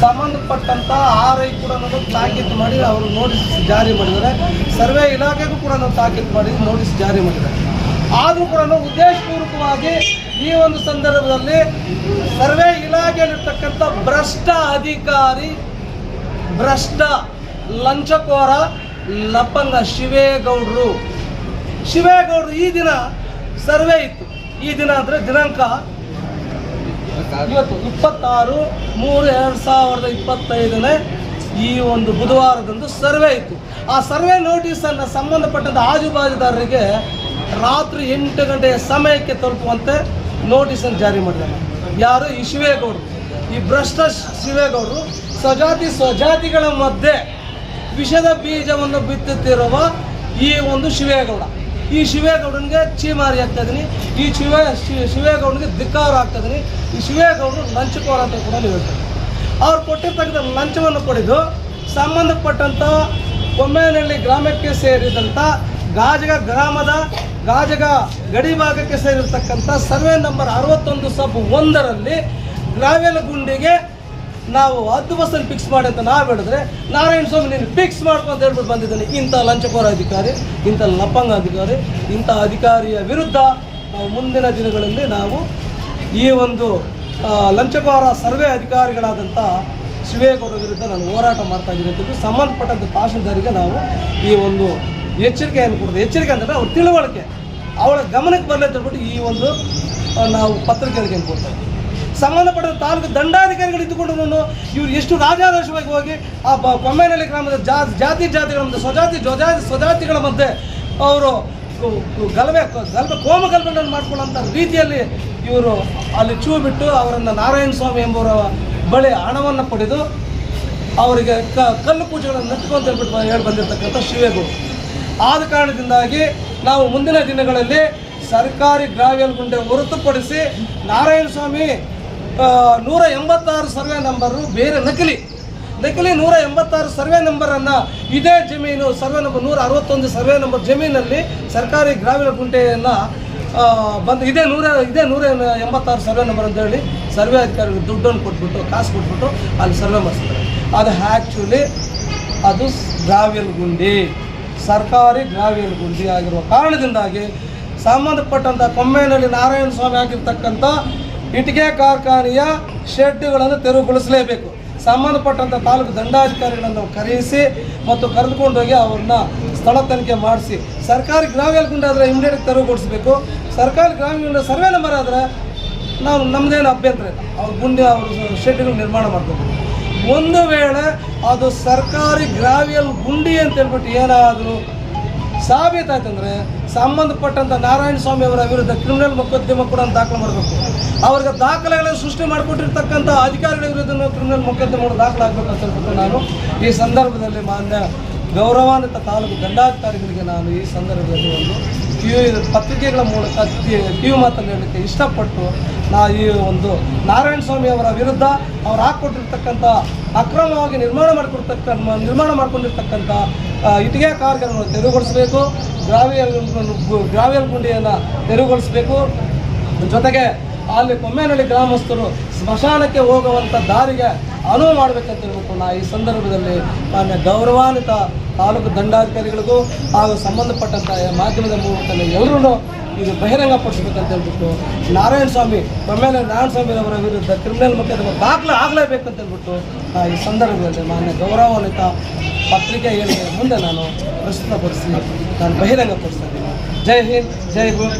ಸಂಬಂಧಪಟ್ಟಂತ ಆರ್ ಕೂಡ ನಾವು ತಾಕೀತು ಮಾಡಿ ಅವರು ನೋಟಿಸ್ ಜಾರಿ ಮಾಡಿದ್ದಾರೆ. ಸರ್ವೆ ಇಲಾಖೆಗೂ ಕೂಡ ನಾವು ತಾಕೀತು ಮಾಡಿ ನೋಟಿಸ್ ಜಾರಿ ಮಾಡಿದ್ದಾರೆ. ಆದರೂ ಕೂಡ ಉದ್ದೇಶಪೂರ್ವಕವಾಗಿ ಈ ಒಂದು ಸಂದರ್ಭದಲ್ಲಿ ಸರ್ವೆ ಇಲಾಖೆಯಲ್ಲಿರ್ತಕ್ಕಂಥ ಭ್ರಷ್ಟ ಅಧಿಕಾರಿ, ಭ್ರಷ್ಟ ಲಂಚಕೋರ ಲಪ್ಪಂಗ ಶಿವೇಗೌಡರು. ಶಿವೇಗೌಡರು ಈ ದಿನ ಸರ್ವೆ ಇತ್ತು. ಈ ದಿನ ಅಂದರೆ ದಿನಾಂಕ ಇವತ್ತು ಇಪ್ಪತ್ತಾರು ಮೂರು ಎರಡು ಸಾವಿರದ ಇಪ್ಪತ್ತೈದನೇ ಈ ಒಂದು ಬುಧವಾರದಂದು ಸರ್ವೆ ಇತ್ತು. ಆ ಸರ್ವೆ ನೋಟಿಸನ್ನು ಸಂಬಂಧಪಟ್ಟಂತ ಆಜುಬಾಜುದಾರರಿಗೆ ರಾತ್ರಿ ಎಂಟು ಗಂಟೆಯ ಸಮಯಕ್ಕೆ ತಲುಪುವಂತೆ ನೋಟಿಸನ್ನು ಜಾರಿ ಮಾಡಿದ್ದಾರೆ. ಯಾರು? ಈ ಶಿವೇಗೌಡರು. ಈ ಭ್ರಷ್ಟ ಶಿವೇಗೌಡರು ಸ್ವಜಾತಿ ಸ್ವಜಾತಿಗಳ ಮಧ್ಯೆ ವಿಷದ ಬೀಜವನ್ನು ಬಿತ್ತುತ್ತಿರುವ ಈ ಒಂದು ಶಿವೇಗೌಡ. ಈ ಶಿವೇಗೌಡನಿಗೆ ಚೀಮಾರಿ ಆಗ್ತಾ ಇದೀನಿ ಈ ಶಿವ ಶಿವೇಗೌಡನಿಗೆ ಧಿಕ್ಕಾರ ಆಗ್ತಾ ಈ ಈ ಶಿವೇಗೌಡರು ಲಂಚಕೋರ ಅಂತ ಕೂಡ ಹೇಳ್ತಾರೆ. ಅವ್ರು ಕೊಟ್ಟಿರ್ತಕ್ಕಂಥ ಲಂಚವನ್ನು ಪಡೆದು ಸಂಬಂಧಪಟ್ಟಂಥ ಕೊಮ್ಮೇನಹಳ್ಳಿ ಗ್ರಾಮಕ್ಕೆ ಸೇರಿದಂಥ ಗಾಜಗ ಗ್ರಾಮದ ಗಾಜಗ ಗಡಿ ಭಾಗಕ್ಕೆ ಸೇರಿರ್ತಕ್ಕಂಥ ಸರ್ವೆ ನಂಬರ್ ಅರವತ್ತೊಂದು ಸಬ್ ಒಂದರಲ್ಲಿ ಗ್ರಾವೆಲ್ ಗುಂಡಿಗೆ ನಾವು ಹತ್ತು ಬಸ್ಸನ್ನು ಫಿಕ್ಸ್ ಮಾಡಿ ಅಂತ ನಾವು ಹೇಳಿದ್ರೆ ನಾರಾಯಣ ಸ್ವಾಮಿ ನೀನು ಫಿಕ್ಸ್ ಮಾಡ್ಕೊ ಅಂತ ಹೇಳ್ಬಿಟ್ಟು ಬಂದಿದ್ದಾನೆ. ಇಂಥ ಲಂಚಕೋರ ಅಧಿಕಾರಿ, ಇಂಥ ಲಪಂಗ ಅಧಿಕಾರಿ, ಇಂಥ ಅಧಿಕಾರಿಯ ವಿರುದ್ಧ ನಾವು ಮುಂದಿನ ದಿನಗಳಲ್ಲಿ ನಾವು ಈ ಒಂದು ಲಂಚಕೋರ ಸರ್ವೆ ಅಧಿಕಾರಿಗಳಾದಂಥ ಶಿವೇಗೌಡ ವಿರುದ್ಧ ನಾನು ಹೋರಾಟ ಮಾಡ್ತಾ ಇದ್ದೀನಿ ಸಂಬಂಧಪಟ್ಟಂಥ ತಹಶೀಲ್ದಾರಿಗೆ ನಾವು ಈ ಒಂದು ಎಚ್ಚರಿಕೆಯನ್ನು ಕೊಡ್ತೀವಿ. ಎಚ್ಚರಿಕೆ ಅಂದರೆ ಅವ್ರ ತಿಳುವಳಿಕೆ, ಅವಳ ಗಮನಕ್ಕೆ ಬರಲಿ ಅಂತ ಹೇಳ್ಬಿಟ್ಟು ಈ ಒಂದು ನಾವು ಪತ್ರಿಕೆಗಳಿಗೆ ಕೊಡ್ತಾ ಇದ್ದೀವಿ ಸಂಬಂಧಪಟ್ಟ ತಾಲೂಕು ದಂಡಾಧಿಕಾರಿಗಳು ಇದ್ದುಕೊಂಡು ಇವರು ಎಷ್ಟು ರಾಜಾರೋಷವಾಗಿ ಹೋಗಿ ಆ ಬ ಕೊಮ್ಮೇನಹಳ್ಳಿ ಗ್ರಾಮದ ಜಾ ಜಾತಿ ಜಾತಿಗಳ ಮಧ್ಯೆ ಸ್ವಜಾತಿ ಸ್ವಜಾತಿ ಸ್ವಜಾತಿಗಳ ಮಧ್ಯೆ ಅವರು ಗಲಭೆ ಗಲಭೆ ಕೋಮ ಗಲಭೆಗಳನ್ನು ಮಾಡ್ಕೊಳ್ಳೋಂಥ ರೀತಿಯಲ್ಲಿ ಇವರು ಅಲ್ಲಿ ಚೂ ಬಿಟ್ಟು ಅವರನ್ನು ನಾರಾಯಣ ಸ್ವಾಮಿ ಎಂಬುವರ ಬಳಿ ಹಣವನ್ನು ಪಡೆದು ಅವರಿಗೆ ಕಲ್ಲು ಪೂಜೆಗಳನ್ನು ನೆಟ್ಕೊಂತ ಹೇಳ್ಬಿಟ್ಟು ಹೇಳಿ ಬಂದಿರತಕ್ಕಂಥ ಶಿವೇಗೌಡ. ಆದ ಕಾರಣದಿಂದಾಗಿ ನಾವು ಮುಂದಿನ ದಿನಗಳಲ್ಲಿ ಸರ್ಕಾರಿ ಗ್ರಾವ್ಯಲ್ ಗುಂಡೆ ಹೊರತುಪಡಿಸಿ ನಾರಾಯಣ ಸ್ವಾಮಿ ನೂರ ಎಂಬತ್ತಾರು ಸರ್ವೆ ನಂಬರು ಬೇರೆ ನಕಲಿ. ನಕಲಿ ನೂರ ಎಂಬತ್ತಾರು ಸರ್ವೆ ನಂಬರನ್ನು ಇದೇ ಜಮೀನು, ಸರ್ವೆ ನಂಬರ್ ನೂರ ಅರವತ್ತೊಂದು ಸರ್ವೆ ನಂಬರ್ ಜಮೀನಲ್ಲಿ ಸರ್ಕಾರಿ ಗ್ರಾಮೀಣ ಗುಂಟೆಯನ್ನು ಬಂದು ಇದೇ ನೂರ ಇದೇ ನೂರ ಎಂಬತ್ತಾರು ಸರ್ವೆ ನಂಬರ್ ಅಂತ ಹೇಳಿ ಸರ್ವೆ ಅಧಿಕಾರಿಗಳು ದುಡ್ಡನ್ನು ಕೊಟ್ಬಿಟ್ಟು, ಕಾಸು ಕೊಟ್ಬಿಟ್ಟು ಅಲ್ಲಿ ಸರ್ವೆ ಮಾಡಿಸ್ತಾರೆ ಅದು ಆ್ಯಕ್ಚುಲಿ ಅದು ಗುಂಡಿ, ಸರ್ಕಾರಿ ಗುಂಡಿ ಆಗಿರುವ ಕಾರಣದಿಂದಾಗಿ ಸಂಬಂಧಪಟ್ಟಂಥ ಕೊಮ್ಮೇನಹಳ್ಳಿ ನಾರಾಯಣ ಸ್ವಾಮಿ ಆಗಿರ್ತಕ್ಕಂಥ ಇಟ್ಟಿಗೆ ಕಾರ್ಖಾನೆಯ ಶೆಡ್ಗಳನ್ನು ತೆರವುಗೊಳಿಸಲೇಬೇಕು. ಸಂಬಂಧಪಟ್ಟಂಥ ತಾಲೂಕು ದಂಡಾಧಿಕಾರಿಗಳನ್ನು ಕರೆಯಿಸಿ ಮತ್ತು ಕರೆದುಕೊಂಡೋಗಿ ಅವ್ರನ್ನ ಸ್ಥಳ ತನಿಖೆ ಮಾಡಿಸಿ. ಸರ್ಕಾರಿ ಗ್ರಾಮೀಣ ಗುಂಡಾದರೆ ಇಮಿಡಿಯೇಟ್ ತೆರವುಗೊಳಿಸಬೇಕು. ಸರ್ಕಾರಿ ಗ್ರಾಮೀಣ ಸರ್ವೆ ನಂಬರ್ ಆದರೆ ನಾವು ನಮ್ಮದೇನು ಅಭ್ಯಂತರ ಇಲ್ಲ. ಅವ್ರ ಗುಂಡಿ, ಅವರು ಶೆಡ್ಗಳು ನಿರ್ಮಾಣ ಮಾಡಬೇಕು. ಒಂದು ವೇಳೆ ಅದು ಸರ್ಕಾರಿ ಗ್ರಾವಿಯಲ್ ಗುಂಡಿ ಅಂತ ಹೇಳ್ಬಿಟ್ಟು ಏನಾದರೂ ಸಾಬೀತಾಯ್ತಂದ್ರೆ ಸಂಬಂಧಪಟ್ಟಂಥ ನಾರಾಯಣ ಸ್ವಾಮಿ ಅವರ ವಿರುದ್ಧ ಕ್ರಿಮಿನಲ್ ಮೊಕದ್ದಮೆ ಕೂಡ ದಾಖಲು ಮಾಡಬೇಕು. ಅವ್ರಿಗೆ ದಾಖಲೆಗಳನ್ನು ಸೃಷ್ಟಿ ಮಾಡಿಕೊಟ್ಟಿರ್ತಕ್ಕಂಥ ಅಧಿಕಾರಿಗಳ ವಿರುದ್ಧ ಕ್ರಿಮಿನಲ್ ಮೊಕದ್ದಮೆ ದಾಖಲಾಗಬೇಕು ಅಂತ ಹೇಳ್ಬಿಟ್ಟು ನಾನು ಈ ಸಂದರ್ಭದಲ್ಲಿ ಮಾನ್ಯ ಗೌರವಾನ್ವಿತ ತಾಲೂಕು ದಂಡಾಧಿಕಾರಿಗಳಿಗೆ ನಾನು ಈ ಸಂದರ್ಭದಲ್ಲಿ ಒಂದು ಕಿವಿ ಪತ್ರಿಕೆಗಳ ಮೂಲಕ ಕಿವಿ ಮಾತನ್ನು ಹೇಳಲಿಕ್ಕೆ ಇಷ್ಟಪಟ್ಟು ನಾ ಈ ಒಂದು ನಾರಾಯಣ ಸ್ವಾಮಿ ಅವರ ವಿರುದ್ಧ ಅವ್ರು ಹಾಕ್ಕೊಟ್ಟಿರ್ತಕ್ಕಂಥ ಅಕ್ರಮವಾಗಿ ನಿರ್ಮಾಣ ಮಾಡಿಕೊಡ್ತಕ್ಕ ನಿರ್ಮಾಣ ಮಾಡಿಕೊಂಡಿರ್ತಕ್ಕಂಥ ಇಟ್ಟಿಗೆ ಕಾರ್ಗಳನ್ನು ತೆರವುಗೊಳಿಸಬೇಕು ಗ್ರಾವಿಯಲ್ ಗ್ರಾವಿಯಲ್ ಗುಂಡಿಯನ್ನು ತೆರವುಗೊಳಿಸಬೇಕು. ಜೊತೆಗೆ ಅಲ್ಲಿ ಕೊಮ್ಮೇನಹಳ್ಳಿ ಗ್ರಾಮಸ್ಥರು ಸ್ಮಶಾನಕ್ಕೆ ಹೋಗುವಂಥ ದಾರಿಗೆ ಅನುವು ಮಾಡಬೇಕಂತ ಹೇಳ್ಬಿಟ್ಟು ನಾ ಈ ಸಂದರ್ಭದಲ್ಲಿ ಮಾನ್ಯ ಗೌರವಾನ್ವಿತ ತಾಲೂಕು ದಂಡಾಧಿಕಾರಿಗಳಿಗೂ ಹಾಗೂ ಸಂಬಂಧಪಟ್ಟಂಥ ಮಾಧ್ಯಮದ ಮೂಲಕ ಎಲ್ಲರೂ ಇದು ಬಹಿರಂಗಪಡಿಸ್ಬೇಕಂತ ಹೇಳ್ಬಿಟ್ಟು ನಾರಾಯಣ ಸ್ವಾಮಿ ಕೊಮ್ಮೇಲೆ ನಾರಾಯಣ ಸ್ವಾಮಿ ಅವರ ವಿರುದ್ಧ ಕ್ರಿಮಿನಲ್ ಮೊಕದ್ದಮೆ ದಾಖಲೆ ಆಗಲೇಬೇಕಂತ ಹೇಳ್ಬಿಟ್ಟು ನಾ ಈ ಸಂದರ್ಭದಲ್ಲಿ ಮಾನ್ಯ ಗೌರವಾನ್ವಿತ ಪತ್ರಿಕೆ ಹೇಳಿಕೆ ಮುಂದೆ ನಾನು ಪ್ರಸ್ತುತಪಡಿಸಿ ನಾನು ಬಹಿರಂಗಪಡಿಸ್ತಾ ಇದ್ದೀನಿ ಜೈ ಹಿಂದ್, ಜೈ ಗುರು